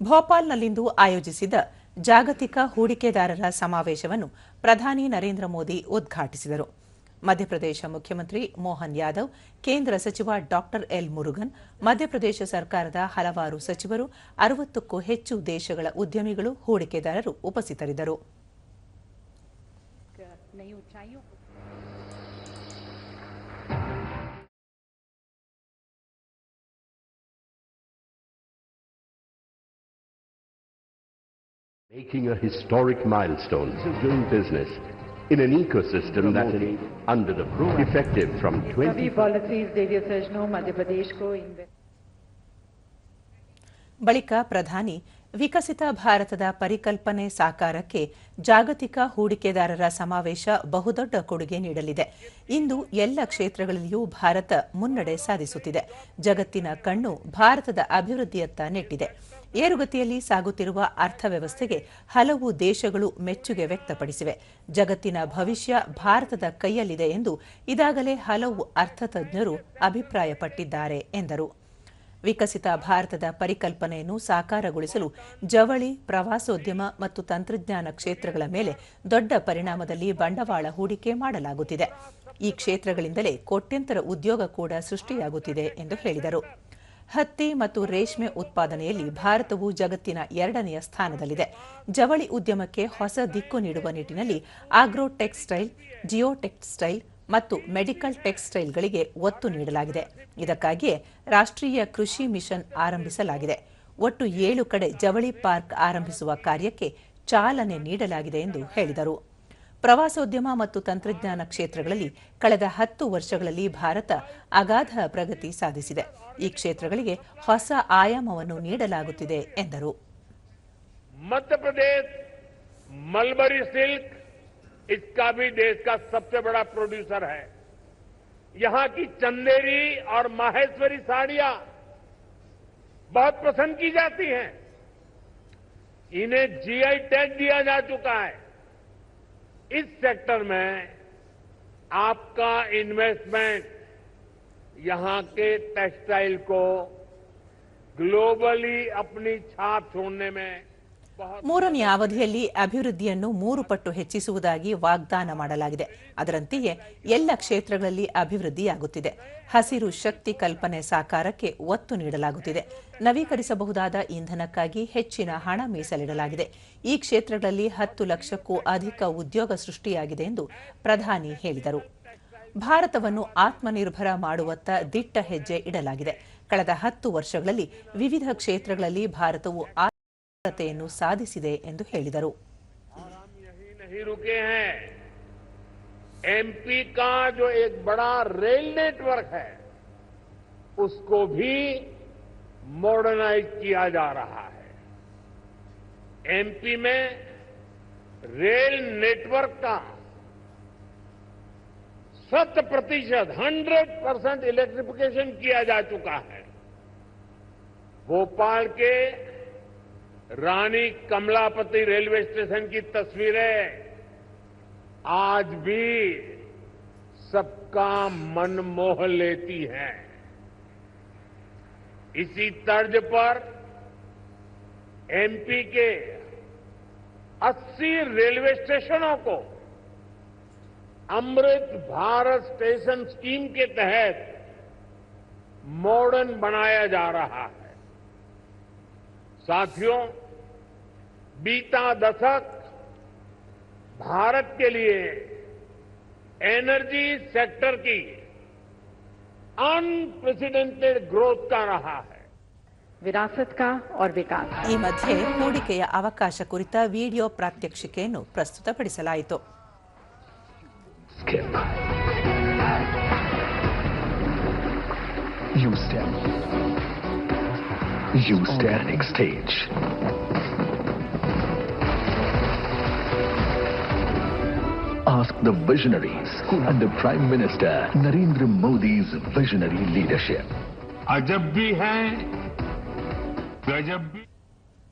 ಭೋಪಾಲ್ನಲ್ಲಿಂದು ಆಯೋಜಿಸಿದ್ದ ಜಾಗತಿಕ ಹೂಡಿಕೆದಾರರ ಸಮಾವೇಶವನ್ನು ಪ್ರಧಾನಿ ನರೇಂದ್ರ ಮೋದಿ ಉದ್ಘಾಟಿಸಿದರು. ಮಧ್ಯಪ್ರದೇಶ ಮುಖ್ಯಮಂತ್ರಿ ಮೋಹನ್ ಯಾದವ್, ಕೇಂದ್ರ ಸಚಿವ ಡಾಕ್ಟರ್ ಎಲ್ ಮುರುಗನ್, ಮಧ್ಯಪ್ರದೇಶ ಸರ್ಕಾರದ ಹಲವಾರು ಸಚಿವರು, ಅರವತ್ತಕ್ಕೂ ಹೆಚ್ಚು ದೇಶಗಳ ಉದ್ಯಮಿಗಳು, ಹೂಡಿಕೆದಾರರು ಉಪಸ್ಥಿತರಿದ್ದರು. Making a historic milestone doing business in an ecosystem that is under the proof effective from 20... balika pradhanani ವಿಕಸಿತ ಭಾರತದ ಪರಿಕಲ್ಪನೆ ಸಾಕಾರಕ್ಕೆ ಜಾಗತಿಕ ಹೂಡಿಕೆದಾರರ ಸಮಾವೇಶ ಬಹುದೊಡ್ಡ ಕೊಡುಗೆ ನೀಡಲಿದೆ. ಇಂದು ಎಲ್ಲ ಕ್ಷೇತ್ರಗಳಲ್ಲಿಯೂ ಭಾರತ ಮುನ್ನಡೆ ಸಾಧಿಸುತ್ತಿದೆ. ಜಗತ್ತಿನ ಕಣ್ಣು ಭಾರತದ ಅಭಿವೃದ್ಧಿಯತ್ತ ನೆಟ್ಟಿದೆ. ಏರುಗತಿಯಲ್ಲಿ ಸಾಗುತ್ತಿರುವ ಅರ್ಥವ್ಯವಸ್ಥೆಗೆ ಹಲವು ದೇಶಗಳು ಮೆಚ್ಚುಗೆ ವ್ಯಕ್ತಪಡಿಸಿವೆ. ಜಗತ್ತಿನ ಭವಿಷ್ಯ ಭಾರತದ ಕೈಯಲ್ಲಿದೆ ಎಂದು ಇದಾಗಲೇ ಹಲವು ಅರ್ಥತಜ್ಞರು ಅಭಿಪ್ರಾಯಪಟ್ಟಿದ್ದಾರೆ ಎಂದರು. ವಿಕಸಿತ ಭಾರತದ ಪರಿಕಲ್ಪನೆಯನ್ನು ಸಾಕಾರಗೊಳಿಸಲು ಜವಳಿ, ಪ್ರವಾಸೋದ್ಯಮ ಮತ್ತು ತಂತ್ರಜ್ಞಾನ ಕ್ಷೇತ್ರಗಳ ಮೇಲೆ ದೊಡ್ಡ ಪರಿಣಾಮದಲ್ಲಿ ಬಂಡವಾಳ ಹೂಡಿಕೆ ಮಾಡಲಾಗುತ್ತಿದೆ. ಈ ಕ್ಷೇತ್ರಗಳಿಂದಲೇ ಕೋಟ್ಯಂತರ ಉದ್ಯೋಗ ಕೂಡ ಸೃಷ್ಟಿಯಾಗುತ್ತಿದೆ ಎಂದು ಹೇಳಿದರು. ಹತ್ತಿ ಮತ್ತು ರೇಷ್ಮೆ ಉತ್ಪಾದನೆಯಲ್ಲಿ ಭಾರತವು ಜಗತ್ತಿನ ಎರಡನೆಯ ಸ್ಥಾನದಲ್ಲಿದೆ. ಜವಳಿ ಉದ್ಯಮಕ್ಕೆ ಹೊಸ ದಿಕ್ಕು ನೀಡುವ ನಿಟ್ಟಿನಲ್ಲಿ ಆಗ್ರೋ ಟೆಕ್ಸ್ಟೈಲ್ ಜಿಯೋ ಟೆಕ್ಸ್ಟೈಲ್ ಮತ್ತು ಮೆಡಿಕಲ್ ಟೆಕ್ಸ್ಟೈಲ್ಗಳಿಗೆ ಒತ್ತು ನೀಡಲಾಗಿದೆ. ಇದಕ್ಕಾಗಿಯೇ ರಾಷ್ಟ್ರೀಯ ಕೃಷಿ ಮಿಷನ್ ಆರಂಭಿಸಲಾಗಿದೆ. ಒಟ್ಟು ಏಳು ಕಡೆ ಜವಳಿ ಪಾರ್ಕ್ ಆರಂಭಿಸುವ ಕಾರ್ಯಕ್ಕೆ ಚಾಲನೆ ನೀಡಲಾಗಿದೆ ಎಂದು ಹೇಳಿದರು. ಪ್ರವಾಸೋದ್ಯಮ ಮತ್ತು ತಂತ್ರಜ್ಞಾನ ಕ್ಷೇತ್ರಗಳಲ್ಲಿ ಕಳೆದ ಹತ್ತು ವರ್ಷಗಳಲ್ಲಿ ಭಾರತ ಅಗಾಧ ಪ್ರಗತಿ ಸಾಧಿಸಿದೆ. ಈ ಕ್ಷೇತ್ರಗಳಿಗೆ ಹೊಸ ಆಯಾಮವನ್ನು ನೀಡಲಾಗುತ್ತಿದೆ ಎಂದರು. ಮಧ್ಯಪ್ರದೇಶ ಮಲ್ಬರಿ ಸಿಲ್ಕ್ इसका भी देश का सबसे बड़ा प्रोड्यूसर है। यहाँ की चंदेरी और माहेश्वरी साड़ियाँ बहुत पसंद की जाती हैं। इन्हें जीआई टैग दिया जा चुका है। इस सेक्टर में आपका इन्वेस्टमेंट यहाँ के टेक्सटाइल को ग्लोबली अपनी छाप छोड़ने में ಮೂರನೆಯ ಅವಧಿಯಲ್ಲಿ ಅಭಿವೃದ್ಧಿಯನ್ನು ಮೂರು ಪಟ್ಟು ಹೆಚ್ಚಿಸುವುದಾಗಿ ವಾಗ್ದಾನ ಮಾಡಲಾಗಿದೆ. ಅದರಂತೆಯೇ ಎಲ್ಲ ಕ್ಷೇತ್ರಗಳಲ್ಲಿ ಅಭಿವೃದ್ಧಿಯಾಗುತ್ತಿದೆ. ಹಸಿರು ಶಕ್ತಿ ಕಲ್ಪನೆ ಸಾಕಾರಕ್ಕೆ ಒತ್ತು ನೀಡಲಾಗುತ್ತಿದೆ. ನವೀಕರಿಸಬಹುದಾದ ಇಂಧನಕ್ಕಾಗಿ ಹೆಚ್ಚಿನ ಹಣ ಮೀಸಲಿಡಲಾಗಿದೆ. ಈ ಕ್ಷೇತ್ರಗಳಲ್ಲಿ ಹತ್ತು ಲಕ್ಷಕ್ಕೂ ಅಧಿಕ ಉದ್ಯೋಗ ಸೃಷ್ಟಿಯಾಗಿದೆ ಎಂದು ಪ್ರಧಾನಿ ಹೇಳಿದರು. ಭಾರತವನ್ನು ಆತ್ಮನಿರ್ಭರ ಮಾಡುವತ್ತ ದಿಟ್ಟ ಹೆಜ್ಜೆ ಇಡಲಾಗಿದೆ. ಕಳೆದ ಹತ್ತು ವರ್ಷಗಳಲ್ಲಿ ವಿವಿಧ ಕ್ಷೇತ್ರಗಳಲ್ಲಿ ಭಾರತವು ಆರ್ಥಿಕತೆಯನ್ನು ಸಾಧಿಸಿದೆ ಎಂದು ಹೇಳಿದರು और हम यही नहीं रुके हैं एमपी का जो एक बड़ा रेल नेटवर्क है उसको भी मॉडर्नाइज किया जा रहा है एमपी में रेल नेटवर्क का शत प्रतिशत हंड्रेड परसेंट इलेक्ट्रिफिकेशन किया जा चुका है भोपाल के रानी कमलापति रेलवे स्टेशन की तस्वीरें। आज भी सबका मन मोह लेती हैं। इसी तर्ज पर एमपी के 80 रेलवे स्टेशनों को अमृत भारत स्टेशन स्कीम के तहत मॉडर्न बनाया जा रहा है। साथियों बीता दशक भारत के लिए एनर्जी सेक्टर की अनप्रेसिडेंटेड ग्रोथ का रहा है विरासत का और विकास का। ಈ ಮಧ್ಯೆ ಹೂಡಿಕೆಯ ಅವಕಾಶ ಕುರಿತ video ಪ್ರಾತ್ಯಕ್ಷಿಕೆಯನ್ನು ಪ್ರಸ್ತುತಪಡಿಸಲಾಯಿತು Skip. You step. You standing stage. Ask the visionaries under Prime Minister Narendra Modi's visionary leadership. अजब भी है गजब भी